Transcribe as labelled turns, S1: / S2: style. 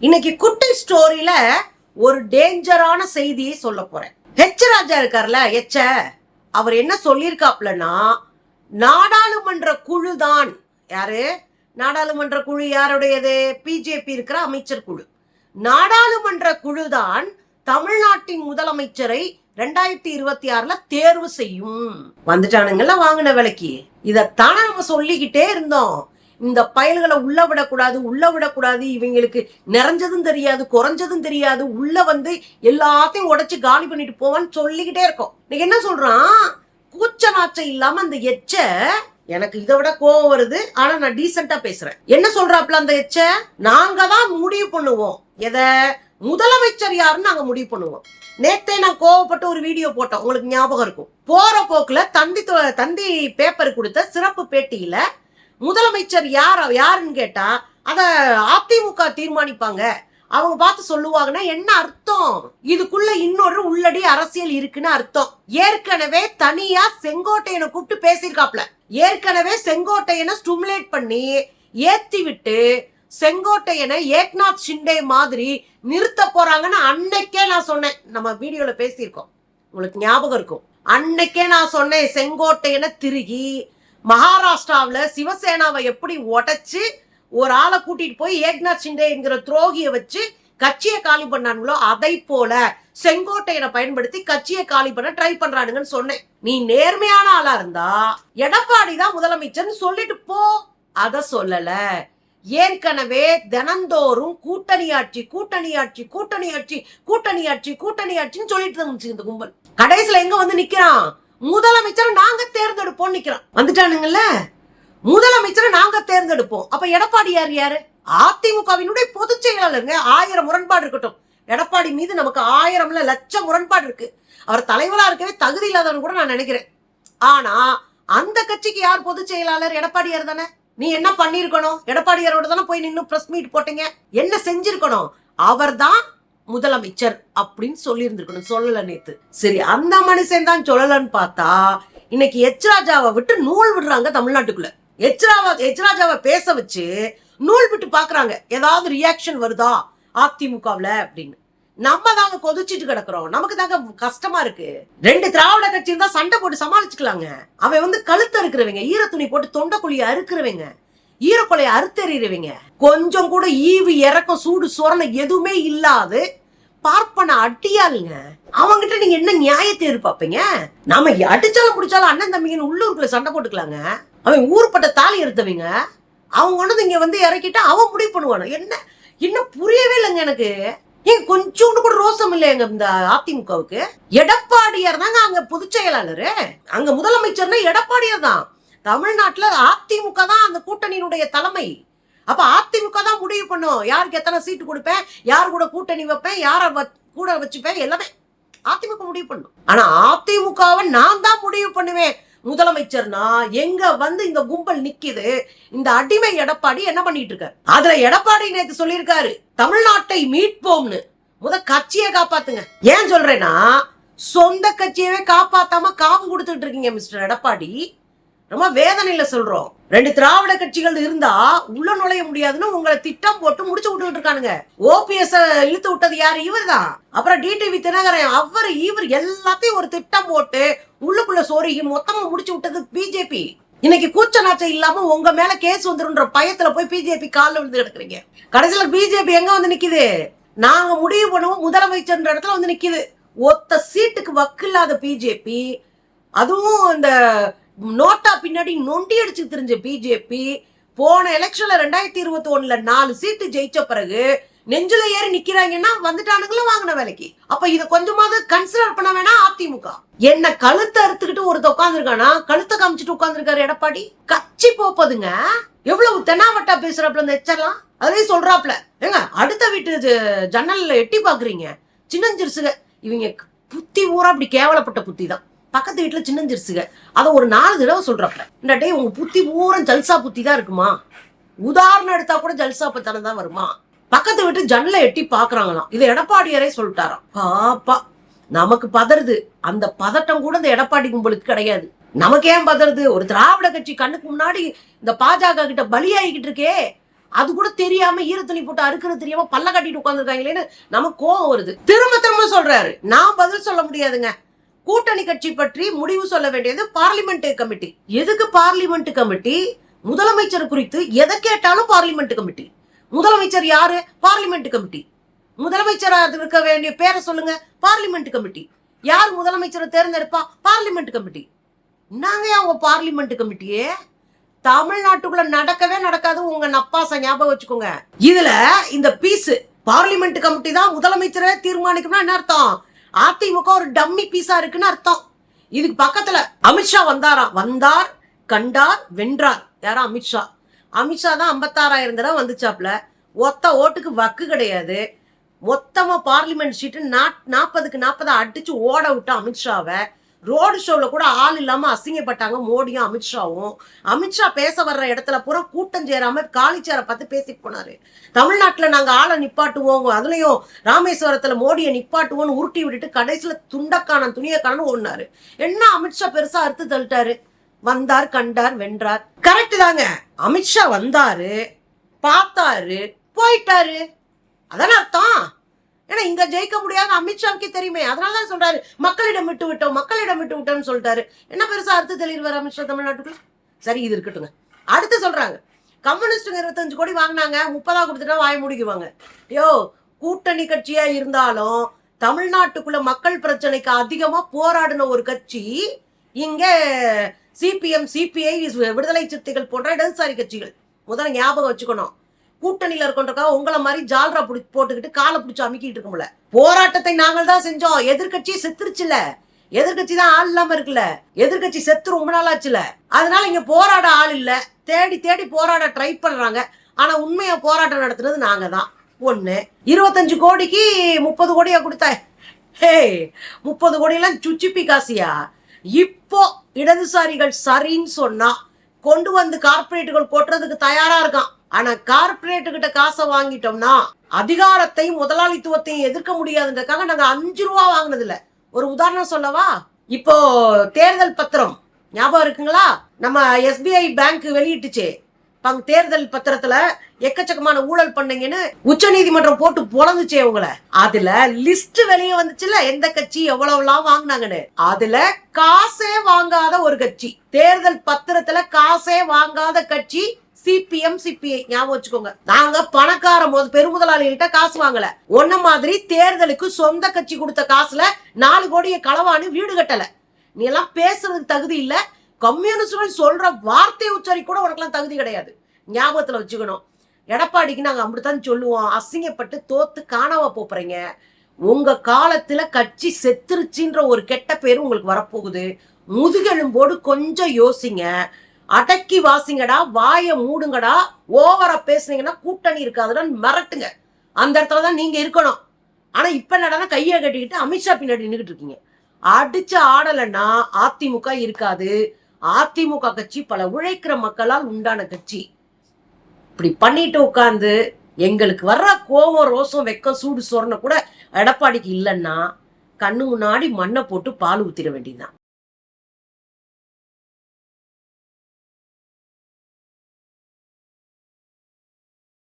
S1: இன்னைக்கு குட்டி ஸ்டோரியில ஒரு டேஞ்சரான செய்தியை சொல்ல போறேன். ஹெச் ராஜா இருக்கார்ல எச்ச அவர் என்ன சொல்லியிருக்காப்லன்னா நாடாளுமன்ற குழு தான். யாரு? நாடாளுமன்ற குழு யாருடையது? பிஜேபி இருக்கிற அமைச்சர் குழு. நாடாளுமன்ற குழு தான் தமிழ்நாட்டின் முதலமைச்சரை ரெண்டாயிரத்தி இருபத்தி ஆறுல தேர்வு செய்யும். வந்துட்டானுங்கல்ல வாங்கின விலைக்கு. இதைத்தானே நம்ம சொல்லிக்கிட்டே இருந்தோம். இந்த பயல்களை உள்ள விடக்கூடாது உள்ள விடக்கூடாது. இவங்களுக்கு நிறைஞ்சதும் தெரியாது குறைஞ்சதும் தெரியாது. உள்ள வந்து எல்லாத்தையும் உடைச்சு காலி பண்ணிட்டு போவான்னு சொல்லிக்கிட்டே இருக்கோம். இன்னைக்கு என்ன சொல்றான்? கூச்ச நாச்சம் இல்லாம அந்த எச்ச எனக்கு இதை விட கோவம் வருது. ஆனா நான் டீசெண்டா பேசுறேன். என்ன சொல்றாப்ல அந்த எச்ச? நாங்க தான் முடிவு பண்ணுவோம். எதை? முதலமைச்சர் யாருன்னு நாங்க முடிவு பண்ணுவோம். நேத்தே நான் கோவப்பட்டு ஒரு வீடியோ போட்டோம் உங்களுக்கு ஞாபகம் இருக்கும். போற போக்குல தந்தி தொ- தந்தி பேப்பர் கொடுத்த சிறப்பு பேட்டியில முதலமைச்சர் யார் யாருன்னு கேட்டா அதை அதிமுக தீர்மானிப்பாங்க. அவங்க பார்த்து சொல்லுவாங்கன்னா என்ன அர்த்தம்? இதுக்குள்ள இன்னொரு உள்ளடி அரசியல் இருக்குன்னு அர்த்தம். ஏற்கனவே தனியா செங்கோட்டையனை கூப்பிட்டு பேசியிருக்காப்ல. ஏற்கனவே செங்கோட்டையனை ஸ்டிமுலேட் பண்ணி ஏத்தி விட்டு செங்கோட்டையனை ஏக்நாத் ஷிண்டே மாதிரி நிறுத்த போறாங்கன்னு அன்னைக்கே நான் சொன்னேன். நம்ம வீடியோல பேசியிருக்கோம். உங்களுக்கு ஞாபகம் இருக்கும். அன்னைக்கே நான் சொன்னேன் செங்கோட்டையனை திருகி மகாராஷ்டிராவில் சிவசேனாவை எப்படி உடைச்சு ஒரு ஆளை கூட்டிட்டு போய் ஏக்நாத் ஷிண்டேங்கிற துரோகியை வச்சு கட்சியை காலி பண்ணானுங்களோ அதை போல செங்கோட்டையனை பயன்படுத்தி கட்சியை காலி பண்ண ட்ரை பண்றானுங்கன்னு சொன்னேன். நீ நேர்மையான ஆளா இருந்தா எடப்பாடி தான் முதலமைச்சர்னு சொல்லிட்டு போ. அத சொல்லல. ஏற்கனவே தினந்தோறும் கூட்டணி ஆட்சி கூட்டணி ஆட்சி கூட்டணி ஆட்சி கூட்டணி ஆட்சி கூட்டணி ஆட்சின்னு சொல்லிட்டு இருந்துச்சு இந்த கும்பல். கடைசியில எங்க வந்து நிக்கிறான்? முதலமைச்சரை நாங்க தேர்ந்தெடுப்போம் நிக்கிறோம். வந்துட்டானுங்கல்ல? முதலமைச்சரை நாங்க தேர்ந்தெடுப்போம். அப்ப எடப்பாடி யார் யாரு? அதிமுகவினுடைய பொதுச் செயலாளருங்க. ஆயிரம் முரண்பாடு இருக்கட்டும். எடப்பாடி மீது நமக்கு ஆயிரம்ல லட்சம் முரண்பாடு இருக்கு. அவர் தலைவரா இருக்கவே தகுதி இல்லாதவன் கூட நான் நினைக்கிறேன். ஆனா அந்த கட்சிக்கு யார் பொதுச் செயலாளர்? எடப்பாடியார் தானே? நீ என்ன பண்ணிருக்கணும் எடப்பாடியாரோட தானே போய் நின்று பிரஸ் மீட் போட்டீங்க? என்ன செஞ்சிருக்கணும்? அவர்தான் முதலமைச்சர் அப்படின்னு சொல்லியிருந்திருக்கணும் சொல்லல நேத்து. சரி அந்த மனுஷன் தான் சொல்லலன்னு பார்த்தா இன்னைக்கு எச்ராஜாவை விட்டு நூல் விடுறாங்க தமிழ்நாட்டுக்குள்ள. எச்ராவா எச்ராஜாவை பேச வச்சு நூல் விட்டு பாக்குறாங்க ஏதாவது ரியாக்ஷன் வருதா அதிமுகவுல அப்படின்னு. நம்ம தாங்க கொதிச்சிட்டு கிடக்குறோம். நமக்கு தாங்க கஷ்டமா இருக்கு. ரெண்டு திராவிட கட்சி இருந்தா சண்டை போட்டு சமாளிச்சுக்கலாங்க. அவன் வந்து கழுத்து அறுக்கிறவங்க ஈர துணி போட்டு தொண்டைக்குழிய அறுக்கிறவங்க ஈரக்கொலையை அறுத்தெறிறவங்க கொஞ்சம் கூட ஈவு இறக்கம் சூடு சொரணம் எதுவுமே இல்லாது பார்ப்பன அட்டியாளுங்க. அவங்கிட்ட நீங்க என்ன நியாயத்தை எதிர்பார்ப்பீங்க நாம அடிச்சாலும் பிடிச்சாலும் அண்ணன் தம்பிங்கன்னு உள்ளூருக்குள்ள சண்டை போட்டுக்கலாங்க. அவன் ஊர்பட்ட தாலி எடுத்தவங்க. அவங்க கொண்டு இங்க வந்து இறக்கிட்டா அவன் முடிவு பண்ணுவானு? என்ன? இன்னும் புரியவே இல்லைங்க எனக்கு. ஏன் கொஞ்சோண்டு கூட ரோசம் இல்லைங்க இந்த அதிமுகவுக்கு? எடப்பாடியார் தாங்க அங்க பொதுச் செயலாளரு. அங்க முதலமைச்சர்னா எடப்பாடியார் தான். தமிழ்நாட்டுல அதிமுக தான் அந்த கூட்டணியினுடைய தலைமை. அப்ப அதிமுக தான் முடிவு பண்ணும். யாருக்கு எத்தனை சீட்டு கொடுப்பேன்? யார் கூட கூட்டணி வைப்பேன்? யாரை வ- கூட வச்சுப்பேன்? எல்லாமே அதிமுக முடிவு பண்ணும். ஆனா அதிமுகவை நான் தான் முடிவு பண்ணுவேன். முதலமைச்சர்னா எங்க வந்து இந்த கும்பல் நிக்குது இந்த அடிமை எடப்பாடி என்ன பண்ணிட்டு இருக்காரு? அதுல எடப்பாடி நேத்து சொல்லியிருக்காரு தமிழ்நாட்டை மீட்போம்னு. முத கட்சியை காப்பாத்துங்க. ஏன் சொல்றேன்னா சொந்த கட்சியவே காப்பாத்தாம காவு கொடுத்துட்டு இருக்கீங்க மிஸ்டர் எடப்பாடி. ரொம்ப வேதனையில சொல்றோம். ரெண்டு திராவிட கட்சிகள் இருந்தா உள்ள நுழைய முடியாதுன்னு உங்களை திட்டம் போட்டு முடிச்சு விட்டுட்டு இருக்கானுங்க. ஓபிஎஸ் இழுத்து விட்டது யாரு? இவர்தான். அப்புறம் டிடிவி தினகரன் அவர் இவர் எல்லாத்தையும் ஒரு திட்டம் போட்டு உள்ளுக்குள்ள சோறுகி மொத்தமா முடிச்சு விட்டது பிஜேபி இன்னைக்கு கூச்ச நாச்சம் இல்லாம உங்க மேல கேஸ் வந்துருன்ற பயத்துல போய் பிஜேபி காலில் விழுந்து கிடக்குறீங்க. கடைசியில பிஜேபி எங்க வந்து நிக்குது? நாங்க முடிவு பண்ணுவோம் முதலமைச்சர்ன்ற இடத்துல வந்து நிக்குது. ஒத்த சீட்டுக்கு வக்கில்லாத பிஜேபி அதுவும் இந்த நோட்டா பின்னாடி நொண்டி அடிச்சு தெரிஞ்ச பிஜேபி போன எலெக்ஷன்ல ரெண்டாயிரத்தி இருபத்தி ஒண்ணுல நாலு சீட்டு ஜெயிச்ச பிறகு நெஞ்சில ஏறி நிக்கிறாங்கன்னா வந்துட்டானுங்களும் வாங்கின வேலைக்கு. அப்ப இத கொஞ்சமாவது கன்சிடர் பண்ண வேணா அதிமுக. என்ன கழுத்தை அறுத்துக்கிட்டு ஒருத்த உட்காந்துருக்கானா கழுத்தை காமிச்சிட்டு உட்காந்துருக்காரு எடப்பாடி. கட்சி போப்பதுங்க. எவ்வளவு தென்னாவட்டா பேசுறாப்ல இந்த எச்சர்லாம் அதே சொல்றாப்ல ஏங்க அடுத்த வீட்டு ஜ- ஜன்னல்ல எட்டி பாக்குறீங்க. சின்னஞ்சிருசுங்க இவங்க புத்தி ஊரா அப்படி கேவலப்பட்ட புத்தி தான் பக்கத்து வீட்டுல சின்னஞ்சிருச்சுங்க அதை ஒரு நாலு தடவை சொல்றப்ப இந்த டே உங்க புத்தி பூரா ஜல்சா புத்தி தான் இருக்குமா? உதாரணம் எடுத்தா கூட ஜல்சா பத்தனம் தான் வருமா? பக்கத்து வீட்டு ஜன்னலை எட்டி பாக்குறாங்களாம். இது எடப்பாடியாரே சொல்லிட்டாராம். பாப்பா நமக்கு பதறுது. அந்த பதட்டம் கூட இந்த எடப்பாடி கும்பலுக்கு கிடையாது. நமக்கு ஏன் பதறுது? ஒரு திராவிட கட்சி கண்ணுக்கு முன்னாடி இந்த பாஜக கிட்ட பலியாகிக்கிட்டு இருக்கே. அது கூட தெரியாம ஈரத்துணி போட்டு அறுக்கிறது தெரியாம பல்ல கட்டிட்டு உட்காந்துருக்காங்களேன்னு நமக்கு கோவம் வருது. திரும்ப திரும்ப சொல்றாரு. நான் பதில் சொல்ல முடியாதுங்க. கூட்டணி கட்சி பற்றி முடிவு சொல்ல வேண்டியது பார்லிமெண்ட் கமிட்டி. எதுக்கு பார்லிமெண்ட் கமிட்டி? முதலமைச்சர் குறித்து எதை கேட்டாலும் பார்லிமெண்ட் கமிட்டி. முதலமைச்சர் யாரு? Parliament committee. முதலமைச்சராக இருக்க வேண்டிய பேரை சொல்லுங்க பார்லிமெண்ட் கமிட்டி. யார் முதலமைச்சரை தேர்ந்தெடுப்பா? Parliament committee. நாங்க அவங்க பார்லிமெண்ட் கமிட்டியே? தமிழ்நாட்டுக்குள்ள நடக்கவே நடக்காது உங்க நப்பாச ஞாபகம் வச்சுக்கோங்க. இதுல இந்த பீஸ் பார்லிமெண்ட் கமிட்டி தான் முதலமைச்சரை தீர்மானிக்கணும்னா என்ன அர்த்தம்? அதிமுக ஒரு டம்மி பீஸா இருக்குன்னு அர்த்தம். இதுக்கு பக்கத்துல அமித்ஷா வந்தாராம் வந்தார்? கண்டார் வென்றார். யாரா அமித்ஷா அமித்ஷா தான் ஐம்பத்தாறாயிரம் தடவை வந்துச்சாப்ல. ஒத்த ஓட்டுக்கு வக்கு கிடையாது. மொத்தமா பார்லிமெண்ட் சீட்டு நாற்பதுக்கு நாற்பதா அடிச்சு ஓட விட்டா அமித்ஷாவை ரோடு ஷோவில் கூட ஆள் இல்லாமல் அசிங்கப்பட்டாங்க மோடியும் அமித்ஷாவும். அமித்ஷா பேச வர்ற இடத்துல பூரா கூட்டம் சேராம காலிச்சேரை பார்த்து பேசிட்டு போனாரு. தமிழ்நாட்டில் நாங்கள் ஆளை நிப்பாட்டுவோம். அதுலேயும் ராமேஸ்வரத்தில் மோடியை நிப்பாட்டுவோம்னு உருட்டி விட்டுட்டு கடைசியில் துண்டக்கானன் துணியக்கானன் ஓடினாரு. என்ன அமித்ஷா பெருசா அறுத்து தள்ளிட்டாரு? வந்தார் கண்டார் வென்றார். கரெக்ட் தாங்க. அமித்ஷா வந்தாரு பார்த்தாரு போயிட்டாரு. அதான அர்த்தம்? ஏன்னா இங்க ஜெயிக்க முடியாத அமித்ஷாக்கே தெரியுமே. அதனால தான் சொல்றாரு மக்களிடம் விட்டு விட்டோம் மக்களிடம் விட்டு விட்டோம்னு சொல்லிட்டாரு. என்ன பெருசா அறுத்து தெளிவார் அமித்ஷா தமிழ்நாட்டுக்குள்ள? சரி இது இருக்கட்டுங்க. அடுத்து சொல்றாங்க கம்யூனிஸ்டுங்க இருபத்தஞ்சு கோடி வாங்கினாங்க முப்பதா கொடுத்துட்டா வாய முடிக்குவாங்க. யோ கூட்டணி கட்சியா இருந்தாலும் தமிழ்நாட்டுக்குள்ள மக்கள் பிரச்சனைக்கு அதிகமா போராடின ஒரு கட்சி இங்க சிபிஎம் சிபிஐ விடுதலை சிறுத்தைகள் போன்ற இடதுசாரி கட்சிகள். முதல்ல ஞாபகம் வச்சுக்கணும். கூட்டணியில இருக்கோன்றக்காக உங்களை மாதிரி ஜால்ரா புடி போட்டுக்கிட்டு காலை பிடிச்சி அமுக்கிட்டு இருக்கோம்ல போராட்டத்தை நாங்கள் தான் செஞ்சோம். எதிர்கட்சி செத்துருச்சுல. எதிர்கட்சி தான் ஆள் இல்லாம இருக்குல்ல. எதிர்கட்சி செத்து ரொம்ப நாள் ஆச்சுல அதனால இங்க போராட ஆள் இல்ல. தேடி தேடி போராட ட்ரை பண்றாங்க. ஆனா உண்மையா போராட்டம் நடத்துனது நாங்க தான். ஒண்ணு. இருபத்தஞ்சு கோடிக்கு முப்பது கோடியா கொடுத்த ஹே முப்பது கோடியெல்லாம் சுச்சிப்பி காசியா? இப்போ இடதுசாரிகள் சரின்னு சொன்னா கொண்டு வந்து கார்ப்பரேட்டுகள் கொட்டுறதுக்கு தயாரா இருக்கான். ஆனா கார்பரேட்டு கிட்ட காசை வாங்கிட்டோம்னா அதிகாரத்தையும் முதலாளித்துவத்தையும் எதிர்க்க முடியாதுன்றதுக்காக நாங்க அஞ்சு ரூபா வாங்கினது இல்ல ஒரு உதாரணம் சொல்லவா? இப்போ தேர்தல் பத்திரம். ஞாபகம் இருக்குங்களா? நம்ம எஸ்பிஐ பேங்க் வெளியிட்டுச்சே. பங்கு தேர்தல் பத்திரத்துல எக்கச்சக்கமான ஊழல் பண்ணீங்கன்னு உச்ச நீதிமன்றம் போட்டு பொழந்துச்சே உங்களை. அதுல லிஸ்ட் வெளியே வந்துச்சுல எந்த கட்சி எவ்வளவுலாம் வாங்கினாங்கன்னு. அதுல காசே வாங்காத ஒரு கட்சி. தேர்தல் பத்திரத்துல காசே வாங்காத கட்சி சிபிஎம் சிபிஐ. ஞாபகம் வச்சுக்கோங்க. நாங்க பணக்கார போது பெருமுதலாளிகள்கிட்ட காசு வாங்கல. ஒன்ன மாதிரி தேர்தலுக்கு சொந்த கட்சி கொடுத்த காசுல நாலு கோடியை களவான்னு வீடு கட்டல. நீ எல்லாம் பேசுறதுக்கு தகுதி இல்ல. கம்யூனிஸ்ட்கள் சொல்ற வார்த்தை உச்சரி கூட உனக்கெல்லாம் தகுதி கிடையாது. ஞாபகத்துல வச்சுக்கணும். எடப்பாடிக்கு நாங்க அப்படித்தான் சொல்லுவோம். அசிங்கப்பட்டு தோத்து காணாம போறீங்க. உங்க காலத்துல கட்சி செத்துருச்சுன்ற ஒரு கெட்ட பேரு உங்களுக்கு வரப்போகுது. முதுகெலும்போடு கொஞ்சம் யோசிங்க. அடக்கி வாசிங்கடா வாயை மூடுங்கடா ஓவரா பேசுனீங்கன்னா கூட்டணி இருக்காதுன்னு மிரட்டுங்க. அந்த இடத்துல தான் நீங்க இருக்கணும். ஆனா இப்ப என்னடா கையை கட்டிக்கிட்டு அமித்ஷா பின்னாடி நின்றுட்டு இருக்கீங்க. அடிச்ச ஆடலைன்னா அதிமுக இருக்காது. அதிமுக கட்சி பல உழைக்கிற மக்களால் உண்டான கட்சி. இப்படி பண்ணிட்டு உட்காந்து எங்களுக்கு வர்ற கோவம் ரோசம் வெக்கம் சூடு சொரணை கூட எடப்பாடிக்கு இல்லைன்னா கண்ணு முன்னாடி மண்ணை போட்டு பால் ஊத்திட வேண்டியதுதான்.